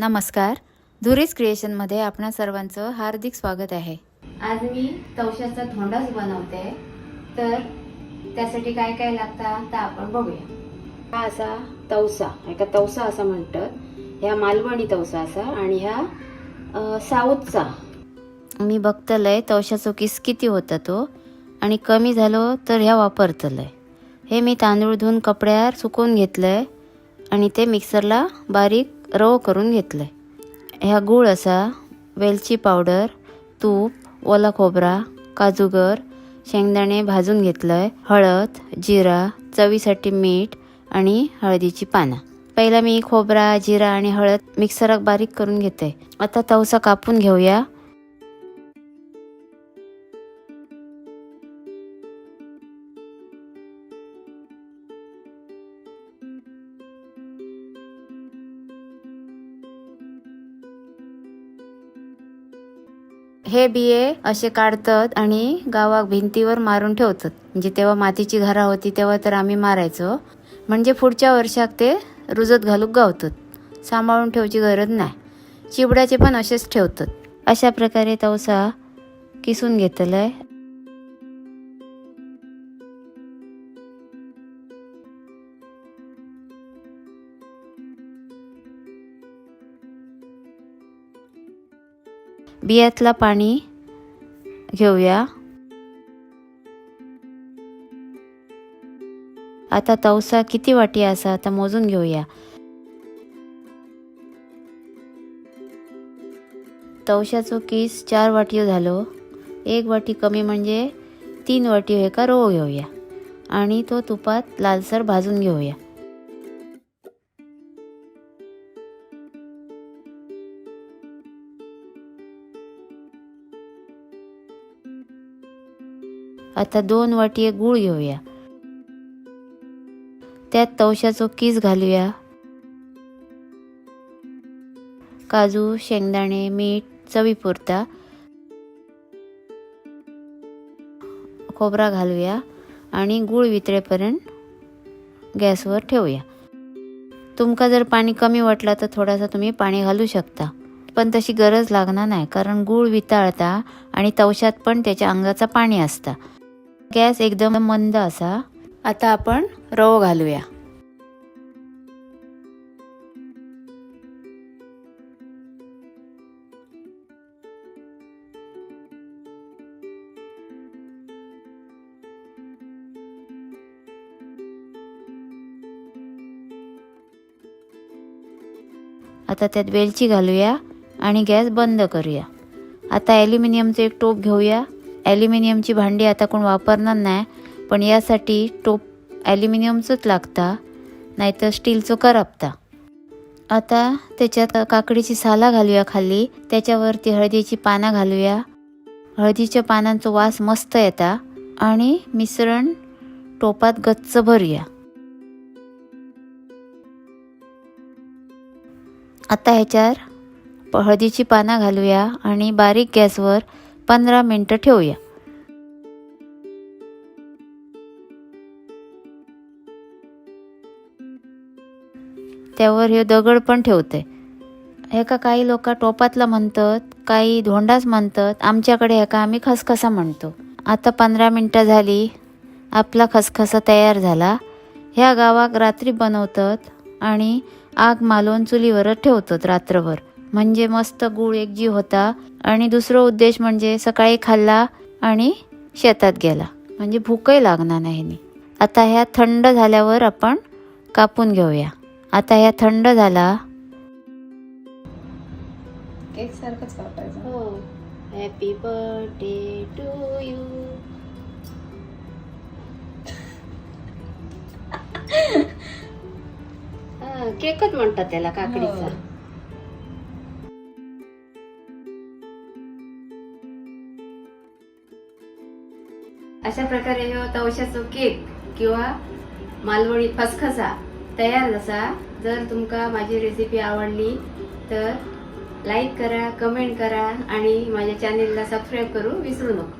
नमस्कार. धुरीज क्रिएशनमध्ये आपणा सर्वांचं हार्दिक स्वागत आहे. आज मी तवशाचा धोंडाच बनवते. तर त्यासाठी काय काय लागतं तर आपण बघूया. हा असा तवसा एका तवसा असा म्हणतात. ह्या मालवणी तवसा असा आणि ह्या साऊथचा. मी बघतलंय तवशाचो किस किती होता तो आणि कमी झालो तर ह्या वापरतलंय. हे मी तांदूळ धुवून कपड्यावर सुकवून घेतलंय आणि ते मिक्सरला बारीक रव करून घेतलंय. ह्या गूळ असा वेलची पावडर तूप ओला खोबरा काजूगर शेंगदाणे भाजून घेतलंय हळद जिरा चवीसाठी मीठ आणि हळदीची पानं. पहिला मी खोबरा जिरा आणि हळद मिक्सरात बारीक करून घेते आता तवसा कापून घेऊया. हे बिये असे काढतात आणि गावात भिंतीवर मारून ठेवतात. म्हणजे तेव्हा मातीची घरा होती तेव्हा तर आम्ही मारायचो. म्हणजे पुढच्या वर्षाक ते रुजत घालूक गावतात. सांभाळून ठेवची गरज नाही. चिबड्याचे पण असेच ठेवतात. अशा प्रकारे तवसा किसून घेतलंय. बियातला पाणी घेऊया. आता तवसा किती वाटी असा आता मोजून घेऊया. तवशाचो किस चार वाटी झालो. एक वाटी कमी म्हणजे तीन वाटी हे का रवो घेऊया. आणि तो तुपात लालसर भाजून घेऊया. आता दोन वाटी गूळ घेऊया. त्यात तवशाचो किस घालूया. काजू शेंगदाणे मीठ चवीपुरता खोबरा घालूया आणि गूळ वितळेपर्यंत गॅसवर ठेवूया. तुमका जर पाणी कमी वाटला तर थोडासा तुम्ही पाणी घालू शकता. पण तशी गरज लागणार नाही कारण गूळ वितळता आणि तवशात पण त्याच्या अंगाचा पाणी असता. गॅस एकदम मंद असा. आता आपण रवो घालूया. आता त्यात वेलची घालूया आणि गॅस बंद करूया. आता ॲल्युमिनियमचं एक टोप घेऊया. ॲल्युमिनियमची भांडी आता कोण वापरणार नाही पण यासाठी टोप ॲल्युमिनियमचंच लागता नाहीतर स्टीलचं करपता. आता त्याच्यात काकडीची साला घालूया खाली त्याच्यावरती हळदीची पानं घालूया. हळदीच्या पानांचा वास मस्त येता आणि मिश्रण टोपात गच्च भरूया. आता ह्याच्यावर हळदीची पानं घालूया आणि बारीक गॅसवर पंधरा मिनटं ठेवूया. त्यावर हे दगड पण ठेवते. हे का काही लोक टोपातला म्हणतात काही धोंडाच म्हणतात आमच्याकडे ह्याका का आम्ही खसखसा म्हणतो. आता पंधरा मिनटं झाली आपला खसखसा तयार झाला. ह्या गावाक रात्री बनवतात आणि आग मालवून चुलीवरच ठेवतात रात्रभर. म्हणजे मस्त गूळ एकजीव होता. आणि दुसरा उद्देश म्हणजे सकाळी खाल्ला आणि शेतात गेला. म्हणजे भूकही लागणार नाही नी. आता ह्या थंड झाल्यावर आपण कापून घेऊया. आता ह्या थंड झाला. केक सारखंच वापरायचं. हो. हॅपी बर्थडे टू यू केकच म्हणतात त्याला काकडीचा. अशा प्रकारे ह्यो तवशाचो केक किंवा मालवणी खसखसा तयार असा. जर तुमका माझी रेसिपी आवडली तर लाईक करा कमेंट करा आणि माझ्या चॅनेलला सबस्क्राईब करू विसरू नका.